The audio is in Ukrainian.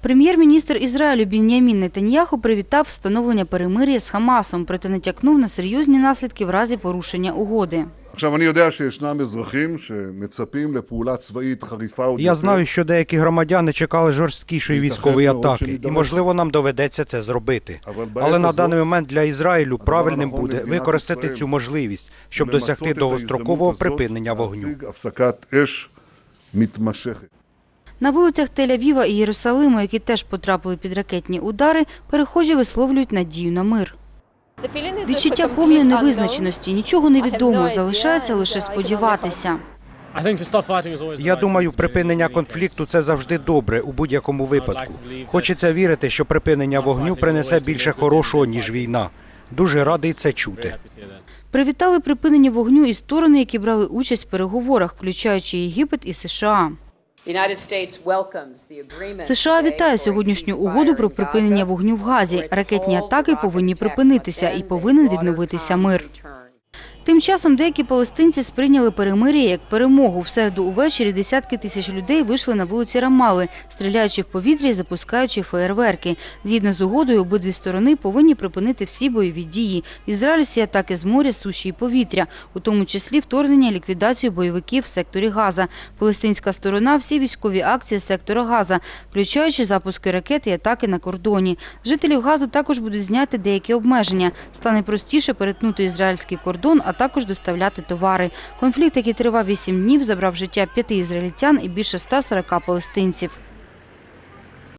Прем'єр-міністр Ізраїлю Бін'ямін Нетаньяху привітав встановлення перемир'я з Хамасом, проте натякнув на серйозні наслідки в разі порушення угоди. Я знаю, що деякі громадяни чекали жорсткішої військової атаки, і можливо нам доведеться це зробити. Але на даний момент для Ізраїлю правильним буде використати цю можливість, щоб досягти довгострокового припинення вогню. На вулицях Тель-Авіва і Єрусалиму, які теж потрапили під ракетні удари, перехожі висловлюють надію на мир. Відчуття повної невизначеності, нічого не відомо, залишається лише сподіватися. Я думаю, припинення конфлікту це завжди добре у будь-якому випадку. Хочеться вірити, що припинення вогню принесе більше хорошого ніж війна. Дуже радий це чути. Привітали припинення вогню і сторони, які брали участь в переговорах, включаючи Єгипет і США. США вітає сьогоднішню угоду про припинення вогню в Газі. Ракетні атаки повинні припинитися і повинен відновитися мир. Тим часом деякі палестинці сприйняли перемир'я як перемогу. В середу увечері десятки тисяч людей вийшли на вулиці Рамали, стріляючи в повітря і запускаючи феєрверки. Згідно з угодою, обидві сторони повинні припинити всі бойові дії. Ізраїль всі атаки з моря, суші і повітря, у тому числі вторгнення ліквідацію бойовиків в секторі Газа. Палестинська сторона всі військові акції сектора Газа, включаючи запуски ракет і атаки на кордоні. Жителів Газу також будуть зняти деякі обмеження. Стане простіше перетнути ізраїльський кордон, а також доставляти товари. Конфлікт, який тривав 8 днів, забрав життя п'яти ізраїльтян і більше 140 палестинців.